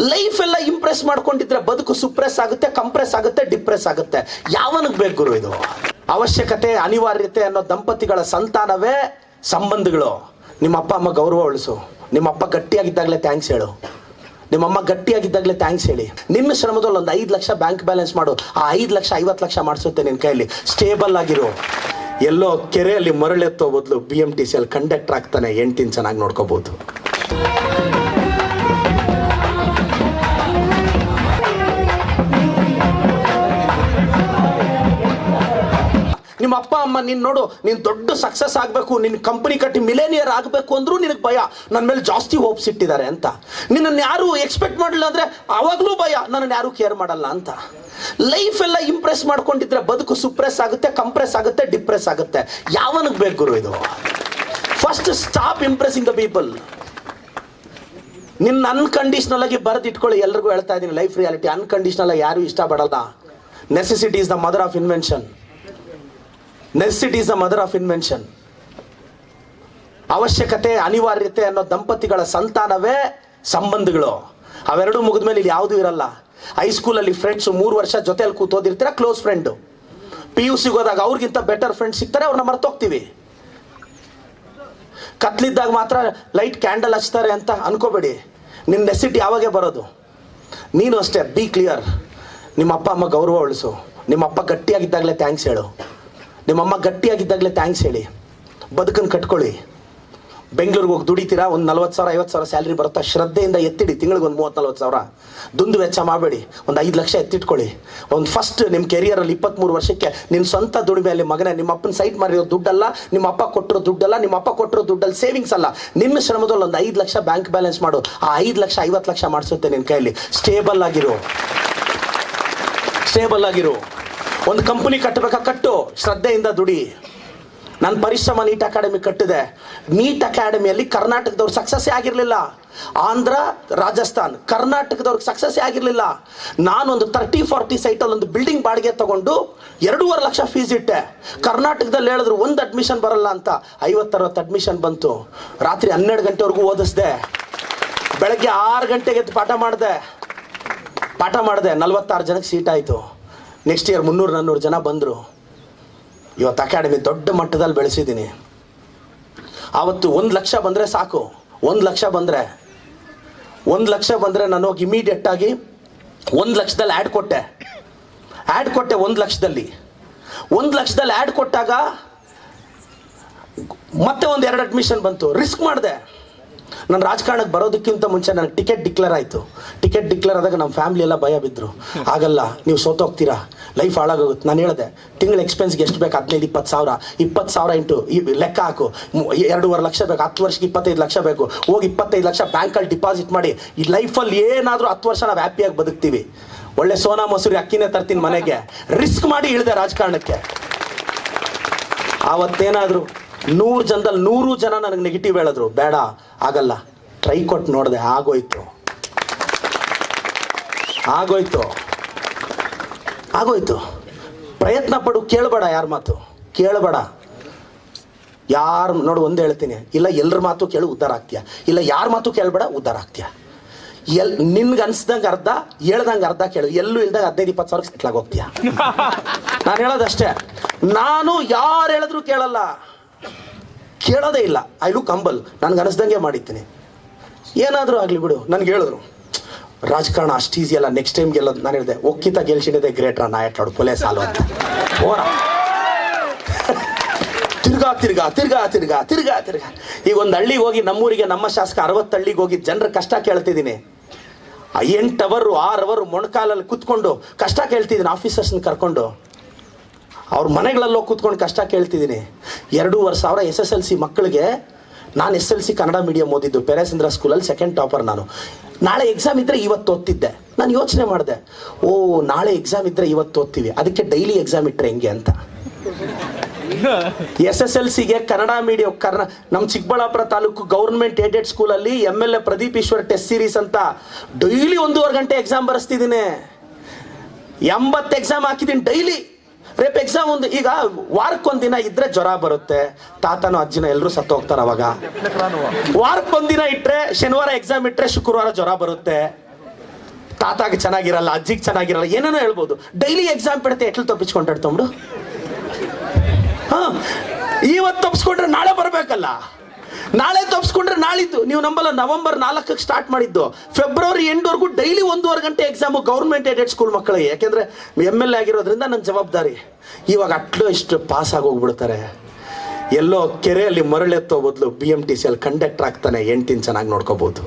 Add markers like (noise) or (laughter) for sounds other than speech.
Life ಎಲ್ಲ Impress ಮಾಡ್ಕೊಂಡಿದ್ರೆ ಬದುಕು ಸುಪ್ರೆಸ್ ಆಗುತ್ತೆ ಕಂಪ್ರೆಸ್ ಆಗುತ್ತೆ ಡಿಪ್ರೆಸ್ ಆಗುತ್ತೆ. ಯಾವನಿಗೆ ಬೇಕು ಗುರು ಇದು? ಅವಶ್ಯಕತೆ, ಅನಿವಾರ್ಯತೆ ಅನ್ನೋ ದಂಪತಿಗಳ ಸಂತಾನವೇ ಸಂಬಂಧಗಳು. ನಿಮ್ಮ ಅಪ್ಪ, ಅಮ್ಮ ಗೌರವ ಉಳಿಸು. ನಿಮ್ಮ ಅಪ್ಪ ಗಟ್ಟಿಯಾಗಿದ್ದಾಗಲೇ ಥ್ಯಾಂಕ್ಸ್ ಹೇಳು. ನಿಮ್ಮಮ್ಮ ಗಟ್ಟಿಯಾಗಿದ್ದಾಗಲೇ ಥ್ಯಾಂಕ್ಸ್ ಹೇಳಿ. ನಿನ್ನ ಶ್ರಮದಲ್ಲಿ ಒಂದು ಐದು ಲಕ್ಷ ಬ್ಯಾಂಕ್ ಬ್ಯಾಲೆನ್ಸ್ ಮಾಡು. ಆ ಐದು ಲಕ್ಷ, ಐವತ್ತು ಲಕ್ಷ ಮಾಡಿಸುತ್ತೆ ನಿನ್ನ ಕೈಯಲ್ಲಿ. ಸ್ಟೇಬಲ್ ಆಗಿರು. ಎಲ್ಲೋ ಕೆರೆಯಲ್ಲಿ ಮರಳೆತ್ತೋ ಬದಲು ಬಿ ಎಂ ಟಿ ಸಿ ಅಲ್ಲಿ ಕಂಡಕ್ಟರ್ ಆಗ್ತಾನೆ ಎಂಟಿನ ಚೆನ್ನಾಗಿ ನೋಡ್ಕೋಬಹುದು ನಿಮ್ಮ ಅಪ್ಪ, ಅಮ್ಮ, ನೀನು ನೋಡು, ನೀನು ದೊಡ್ಡ ಸಕ್ಸಸ್ ಆಗಬೇಕು ನಿನ್ನ ಕಂಪನಿ ಕಟ್ಟಿ ಮಿಲೇನಿಯರ್ ಆಗಬೇಕು ಅಂದ್ರೂ ನಿನಗೆ ಭಯ. ನನ್ನ ಮೇಲೆ ಜಾಸ್ತಿ ಹೋಪ್ಸ್ ಇಟ್ಟಿದ್ದಾರೆ ಅಂತ. ನಿನ್ನನ್ನು ಯಾರು ಎಕ್ಸ್ಪೆಕ್ಟ್ ಮಾಡಲಿಲ್ಲ ಅಂದ್ರೆ ಆವಾಗಲೂ ಭಯ. ನನ್ನನ್ನು ಯಾರು ಕೇರ್ ಮಾಡಲ್ಲ ಅಂತ. ಲೈಫ್ ಎಲ್ಲ ಇಂಪ್ರೆಸ್ ಮಾಡ್ಕೊಂಡಿದ್ರೆ ಬದುಕು ಸುಪ್ರೆಸ್ ಆಗುತ್ತೆ ಕಂಪ್ರೆಸ್ ಆಗುತ್ತೆ ಡಿಪ್ರೆಸ್ ಆಗುತ್ತೆ. ಯಾವನಿಗೆ ಬೇಕು ಗುರು ಇದು? First stop impressing the people ನಿನ್ನ ಅನ್ಕಂಡೀಷನಲ್ ಆಗಿ ಬರೆದಿಟ್ಕೊಳ್ಳಿ. ಎಲ್ರಿಗೂ ಹೇಳ್ತಾ ಇದ್ದೀನಿ ಲೈಫ್ ರಿಯಾಲಿಟಿ ಅನ್ಕಂಡೀಷನಲ್ ಆಗಿ ಯಾರು ಇಷ್ಟಪಡಲ್ಲ. Necessity is the mother of invention necessity is a mother of invention ಅವಶ್ಯಕತೆ, ಅನಿವಾರ್ಯತೆ ಅನ್ನೋ ದಂಪತಿಗಳ ಸಂತಾನವೇ ಸಂಬಂಧಗಳು. ಅವೆರಡೂ ಮುಗಿದ ಮೇಲೆ ಇಲ್ಲಿ ಯಾವುದೂ ಇರಲ್ಲ. ಹೈಸ್ಕೂಲಲ್ಲಿ ಫ್ರೆಂಡ್ಸ್ ಮೂರು ವರ್ಷ ಜೊತೆಯಲ್ಲಿ ಕೂತೋದಿರ್ತೀರ? ಕ್ಲೋಸ್ ಫ್ರೆಂಡು ಪಿ ಯು ಸಿಗೋದಾಗ ಅವ್ರಿಗಿಂತ ಬೆಟರ್ ಫ್ರೆಂಡ್ಸ್ ಸಿಗ್ತಾರೆ, ಅವ್ರನ್ನ ಮರ್ತೋಗ್ತೀವಿ. ಕತ್ಲಿದ್ದಾಗ ಮಾತ್ರ ಲೈಟ್ ಕ್ಯಾಂಡಲ್ ಹಚ್ತಾರೆ ಅಂತ ಅನ್ಕೋಬೇಡಿ. ನಿನ್ನ ನೆಸಿಟಿ ಯಾವಾಗೇ ಬರೋದು. ನೀನು ಅಷ್ಟೇ ಬಿ ಕ್ಲಿಯರ್ ನಿಮ್ಮ ಅಪ್ಪ ಅಮ್ಮ ಗೌರವ ಉಳಿಸು. ನಿಮ್ಮ ಅಪ್ಪ ಗಟ್ಟಿಯಾಗಿದ್ದಾಗಲೇ ಥ್ಯಾಂಕ್ಸ್ ಹೇಳು. ನಿಮ್ಮಮ್ಮ ಗಟ್ಟಿಯಾಗಿದ್ದಾಗಲೇ ಥ್ಯಾಂಕ್ಸ್ ಹೇಳಿ. ಬದುಕನ್ನು ಕಟ್ಕೊಳ್ಳಿ. ಬೆಂಗಳೂರಿಗೆ ಹೋಗಿ ದುಡಿತೀರಾ? ಒಂದು ನಲ್ವತ್ತು ಸಾವಿರ, ಐವತ್ತು ಸಾವಿರ ಸ್ಯಾಲ್ರಿ ಬರುತ್ತಾ? ಶ್ರದ್ಧೆಯಿಂದ ಎತ್ತಿಡಿ. ತಿಂಗಳಿಗೆ ಒಂದು ಮೂವತ್ತು ನಲ್ವತ್ತು ಸಾವಿರ. ದುಂದು ವೆಚ್ಚ ಮಾಡಬೇಡಿ. ಒಂದು ಐದು ಲಕ್ಷ ಎತ್ತಿಟ್ಕೊಳ್ಳಿ. ಒಂದು ಫಸ್ಟ್ ನಿಮ್ಮ ಕೆರಿಯರಲ್ಲಿ ಇಪ್ಪತ್ತ್ಮೂರು ವರ್ಷಕ್ಕೆ ನಿನ್ನ ಸ್ವಂತ ದುಡಿಮೆಯಲ್ಲಿ ಮಗನೇ, ನಿಮ್ಮ ಅಪ್ಪನ ಸೈಟ್ ಮಾಡಿರೋ ದುಡ್ಡಲ್ಲ, ನಿಮ್ಮ ಅಪ್ಪ ಕೊಟ್ಟಿರೋ ದುಡ್ಡಲ್ಲ, ನಿಮ್ಮ ಅಪ್ಪ ಕೊಟ್ಟಿರೋ ದುಡ್ಡಲ್ಲಿ ಸೇವಿಂಗ್ಸ್ ಅಲ್ಲ. ನಿಮ್ಮ ಶ್ರಮದಲ್ಲಿ ಒಂದು ಐದು ಲಕ್ಷ ಬ್ಯಾಂಕ್ ಬ್ಯಾಲೆನ್ಸ್ ಮಾಡು. ಆ ಐದು ಲಕ್ಷ, ಐವತ್ತು ಲಕ್ಷ ಮಾಡಿಸುತ್ತೆ ನಿನ್ನ ಕೈಯಲ್ಲಿ. ಸ್ಟೇಬಲ್ ಆಗಿರು. ಸ್ಟೇಬಲ್ ಆಗಿರು. ಒಂದು ಕಂಪನಿ ಕಟ್ಟಬೇಕಾ? ಕಟ್ಟು. ಶ್ರದ್ಧೆಯಿಂದ ದುಡಿ. ನನ್ನ ಪರಿಶ್ರಮ ನೀಟ್ ಅಕಾಡೆಮಿ ಕಟ್ಟಿದೆ. ನೀಟ್ ಅಕಾಡೆಮಿಯಲ್ಲಿ ಕರ್ನಾಟಕದವ್ರು ಸಕ್ಸಸ್ಸೇ ಆಗಿರಲಿಲ್ಲ. ಆಂಧ್ರ, ರಾಜಸ್ಥಾನ್, ಕರ್ನಾಟಕದವ್ರಿಗೆ ಸಕ್ಸಸ್ಸೇ ಆಗಿರಲಿಲ್ಲ. ನಾನೊಂದು ತರ್ಟಿ ಫಾರ್ಟಿ ಸೈಟಲ್ಲಿ ಒಂದು ಬಿಲ್ಡಿಂಗ್ ಬಾಡಿಗೆ ತಗೊಂಡು ಎರಡೂವರೆ ಲಕ್ಷ ಫೀಸ್ ಇಟ್ಟೆ. ಕರ್ನಾಟಕದಲ್ಲಿ ಹೇಳಿದ್ರು ಒಂದು ಅಡ್ಮಿಷನ್ ಬರಲ್ಲ ಅಂತ. ಐವತ್ತರವತ್ತು ಅಡ್ಮಿಷನ್ ಬಂತು. ರಾತ್ರಿ ಹನ್ನೆರಡು ಗಂಟೆವರೆಗೂ ಓದಿಸ್ದೆ. ಬೆಳಗ್ಗೆ ಆರು ಗಂಟೆಗೆ ಪಾಠ ಮಾಡಿದೆ. ಪಾಠ ಮಾಡಿದೆ. ನಲ್ವತ್ತಾರು ಜನಕ್ಕೆ ಸೀಟ್ ಆಯಿತು. ನೆಕ್ಸ್ಟ್ ಇಯರ್ ಮುನ್ನೂರು, ನಾನ್ನೂರು ಜನ ಬಂದರು. ಇವತ್ತು ಅಕಾಡೆಮಿ ದೊಡ್ಡ ಮಟ್ಟದಲ್ಲಿ ಬೆಳೆಸಿದ್ದೀನಿ. ಆವತ್ತು ಒಂದು ಲಕ್ಷ ಬಂದರೆ ಸಾಕು. ಒಂದು ಲಕ್ಷ ಬಂದರೆ. ಒಂದು ಲಕ್ಷ ಬಂದರೆ ನಾನು ಹೋಗಿ ಇಮಿಡಿಯೇಟಾಗಿ ಒಂದು ಲಕ್ಷದಲ್ಲಿ ಆ್ಯಡ್ ಕೊಟ್ಟೆ. ಆ್ಯಡ್ ಕೊಟ್ಟೆ ಒಂದು ಲಕ್ಷದಲ್ಲಿ. ಒಂದು ಲಕ್ಷದಲ್ಲಿ ಆ್ಯಡ್ ಕೊಟ್ಟಾಗ ಮತ್ತೆ ಒಂದು ಎರಡು ಅಡ್ಮಿಷನ್ ಬಂತು. ರಿಸ್ಕ್ ಮಾಡಿದೆ. ನಾನು ರಾಜಕಾರಣಕ್ಕೆ ಬರೋದಕ್ಕಿಂತ ಮುಂಚೆ ನನಗೆ ಟಿಕೆಟ್ ಡಿಕ್ಲೇರ್ ಆಯಿತು. ಟಿಕೆಟ್ ಡಿಕ್ಲೇರ್ ಆದಾಗ ನಮ್ಮ ಫ್ಯಾಮಿಲಿ ಎಲ್ಲ ಭಯ ಬಿದ್ದರು ಆಗಲ್ಲ, ನೀವು ಸೋತೋಗ್ತೀರಾ? ಲೈಫ್ ಹಾಳಾಗೋಗುತ್ತೆ. ನಾನು ಹೇಳಿದೆ, ತಿಂಗಳ ಎಕ್ಸ್ಪೆನ್ಸ್ಗೆ ಎಷ್ಟು ಬೇಕು? ಹದಿನೈದು ಇಪ್ಪತ್ತು ಸಾವಿರ. ಇಪ್ಪತ್ತು ಸಾವಿರ ಇಂಟು ಈ ಲೆಕ್ಕ ಹಾಕು. ಎರಡೂವರೆ ಲಕ್ಷ ಬೇಕು, ಹತ್ತು ವರ್ಷಕ್ಕೆ ಇಪ್ಪತ್ತೈದು ಲಕ್ಷ ಬೇಕು. ಹೋಗಿ ಇಪ್ಪತ್ತೈದು ಲಕ್ಷ ಬ್ಯಾಂಕಲ್ಲಿ ಡಿಪಾಸಿಟ್ ಮಾಡಿ, ಈ ಲೈಫಲ್ಲಿ ಏನಾದರೂ ಹತ್ತು ವರ್ಷ ನಾವು ಹ್ಯಾಪಿಯಾಗಿ ಬದುಕ್ತೀವಿ. ಒಳ್ಳೆ ಸೋನಾ ಮಸೂರಿ ಅಕ್ಕಿನೇ ತರ್ತೀನಿ ಮನೆಗೆ. ರಿಸ್ಕ್ ಮಾಡಿ ಇಳಿದೆ ರಾಜಕಾರಣಕ್ಕೆ. ಆವತ್ತೇನಾದರೂ ನೂರು ಜನದಲ್ಲಿ ನೂರು ಜನ ನನಗೆ ನೆಗೆಟಿವ್ ಹೇಳಿದ್ರು. ಬೇಡ, ಆಗಲ್ಲ. ಟ್ರೈ ಕೊಟ್ಟು ನೋಡಿದೆ, ಆಗೋಯ್ತು. ಆಗೋಯ್ತು. ಆಗೋಯ್ತು. ಪ್ರಯತ್ನ ಪಡು, ಕೇಳಬೇಡ ಯಾರ ಮಾತು. ಕೇಳಬೇಡ. ಯಾರು, ನೋಡು ಒಂದು ಹೇಳ್ತೀನಿ. ಇಲ್ಲ ಎಲ್ಲರ ಮಾತು ಕೇಳು ಉದ್ಧಾರ ಆಗ್ತೀಯ. ಇಲ್ಲ ಯಾರ ಮಾತು ಕೇಳಬೇಡ ಉದ್ಧಾರ ಆಗ್ತೀಯ. ಎಲ್, ನಿನ್ಗೆ ಅನ್ಸ್ದಂಗೆ ಅರ್ಧ, ಹೇಳ್ದಂಗೆ ಅರ್ಧ ಕೇಳು. ಎಲ್ಲೂ ಇಲ್ದಂಗೆ ಹದಿನೈದು ಇಪ್ಪತ್ತು ಸಾವಿರ ಸೆಟ್ಲಾಗಿ ಹೋಗ್ತೀಯ. ನಾನು ಹೇಳೋದಷ್ಟೇ. ನಾನು ಯಾರು ಹೇಳಿದ್ರು ಕೇಳಲ್ಲ. ಕೇಳೋದೇ ಇಲ್ಲ. ಐ ಲುಕ್ ಕಂಬಲ್ ನನ್ಗೆ ಅನಿಸ್ದಂಗೆ ಮಾಡಿದ್ದೀನಿ. ಏನಾದರೂ ಆಗಲಿ ಬಿಡು, ನನಗೆ ಹೇಳಿದ್ರು. ರಾಜಕಾರಣ ಅಷ್ಟು ಈಸಿ ಅಲ್ಲ. ನೆಕ್ಸ್ಟ್ ಟೈಮ್ ಗೆಲ್ಲೋದು ನಾನು ಹೇಳಿದೆ, ಒಕ್ಕಿತ ಗೆಲ್ಸಿಡದೆ ಗ್ರೇಟ್ ರನ್ ಆಯ್ತು ಪೊಲೆ ಸಾಲು ಅಂತ. ಓರ (laughs) ತಿರ್ಗಾ ತಿರ್ಗಾ ತಿರ್ಗಾ ತಿರ್ಗಾ ತಿರ್ಗಾ ತಿರ್ಗಾ. ಈಗ ಒಂದು ಹಳ್ಳಿಗೆ ಹೋಗಿ ನಮ್ಮೂರಿಗೆ, ನಮ್ಮ ಶಾಸಕ ಅರವತ್ತು ಹಳ್ಳಿಗೆ ಹೋಗಿ ಜನರ ಕಷ್ಟ ಕೇಳ್ತಿದ್ದೀನಿ. ಎಂಟು ಅವರು, ಆರು ಅವರು ಮೊಣಕಾಲಲ್ಲಿ ಕೂತ್ಕೊಂಡು ಕಷ್ಟ ಕೇಳ್ತಿದ್ದೀನಿ ಆಫೀಸರ್ಸ್ನ ಕರ್ಕೊಂಡು. ಅವ್ರ ಮನೆಗಳಲ್ಲೋ ಕೂತ್ಕೊಂಡು ಕಷ್ಟ ಕೇಳ್ತಿದ್ದೀನಿ. ಎರಡೂವರೆ ಸಾವಿರ ಎಸ್ ಎಸ್ ಎಲ್ ಸಿ ಮಕ್ಕಳಿಗೆ, ನಾನು S L C Kannada medium ಓದಿದ್ದು, ಪೆರೇಸಂದ್ರ ಸ್ಕೂಲಲ್ಲಿ ಸೆಕೆಂಡ್ ಟಾಪರ್ ನಾನು. ನಾಳೆ ಎಕ್ಸಾಮ್ ಇದ್ದರೆ ಇವತ್ತು ಓದ್ತಿದ್ದೆ. ನಾನು ಯೋಚನೆ ಮಾಡಿದೆ. ಓ, ನಾಳೆ ಎಕ್ಸಾಮ್ ಇದ್ದರೆ ಇವತ್ತು ಓದ್ತೀವಿ. ಅದಕ್ಕೆ ಡೈಲಿ ಎಕ್ಸಾಮ್ ಇಟ್ಟರೆ ಹೆಂಗೆ ಅಂತ. ಎಸ್ ಎಸ್ ಎಲ್ ಸಿಗೆ ಕನ್ನಡ ಮೀಡಿಯಂ ಕರ್ನ ನಮ್ಮ ಚಿಕ್ಕಬಳ್ಳಾಪುರ ತಾಲೂಕು ಗೌರ್ಮೆಂಟ್ ಏಡೆಡ್ ಸ್ಕೂಲಲ್ಲಿ M L A Pradeep Eshwar test series ಅಂತ ಡೈಲಿ ಒಂದೂವರೆ ಗಂಟೆ ಎಕ್ಸಾಮ್ ಬರೆಸ್ತಿದ್ದೀನಿ. ಎಂಬತ್ತು ಎಕ್ಸಾಮ್ ಹಾಕಿದ್ದೀನಿ ಡೈಲಿ. ರೇపు ಎಕ್ಸಾಮ್ ಒಂದು ಈಗ ವಾರಕ್ಕೊಂದಿನ ಇದ್ರೆ ಜ್ವರ ಬರುತ್ತೆ. ತಾತನೋ ಅಜ್ಜಿನ ಎಲ್ಲರೂ ಸತ್ತು ಹೋಗ್ತಾರೆ ಅವಾಗ. ವಾರಕ್ಕೊಂದಿನ ಇಟ್ರೆ, ಶನಿವಾರ ಎಕ್ಸಾಮ್ ಇಟ್ರೆ ಶುಕ್ರವಾರ ಜ್ವರ ಬರುತ್ತೆ. ತಾತಾಗ ಚೆನ್ನಾಗಿರಲ್ಲ, ಅಜ್ಜಿಗೆ ಚೆನ್ನಾಗಿರಲ್ಲ, ಏನೇನೋ ಹೇಳ್ಬೋದು. ಡೈಲಿ ಎಕ್ಸಾಮ್ ಬಿಡುತ್ತೆ ಎಟ್ಲು ತಪ್ಪಿಸ್ಕೊಂಡಾಡ್ ತಮ್ಮಡು ಹಾ ಇವತ್ತು ತಪ್ಪಿಸ್ಕೊಂಡ್ರೆ ನಾಳೆ ಬರಬೇಕಲ್ಲ. ನಾಳೆ ತಪ್ಪಿಸ್ಕೊಂಡ್ರೆ ನಾಳಿದ್ದು. ನೀವು ನಂಬಲ್ಲ, ನವೆಂಬರ್ ನಾಲ್ಕಕ್ಕೆ ಸ್ಟಾರ್ಟ್ ಮಾಡಿದ್ದು. ಫೆಬ್ರವರಿ ಎಂಡ್ವರೆಗೂ ಡೈಲಿ ಒಂದೂವರೆ ಗಂಟೆ ಎಕ್ಸಾಮು ಗೌರ್ಮೆಂಟ್ ಏಡೆಡ್ ಸ್ಕೂಲ್ ಮಕ್ಕಳಿಗೆ ಯಾಕೆಂದರೆ ಎಂ ಎಲ್ ಎ ಆಗಿರೋದ್ರಿಂದ ನನ್ನ ಜವಾಬ್ದಾರಿ. ಇವಾಗ ಅಟ್ಲು ಇಷ್ಟು ಪಾಸ್ ಆಗೋಗ್ಬಿಡ್ತಾರೆ. ಎಲ್ಲೋ ಕೆರೆಯಲ್ಲಿ ಮರಳೆತ್ತೋ ಬದಲು ಬಿ ಎಂ ಟಿ ಸಿ ಅಲ್ಲಿ ಕಂಡಕ್ಟರ್ ಆಗ್ತಾನೆ ಎಂಟಿನ ಚೆನ್ನಾಗಿ ನೋಡ್ಕೋಬಹುದು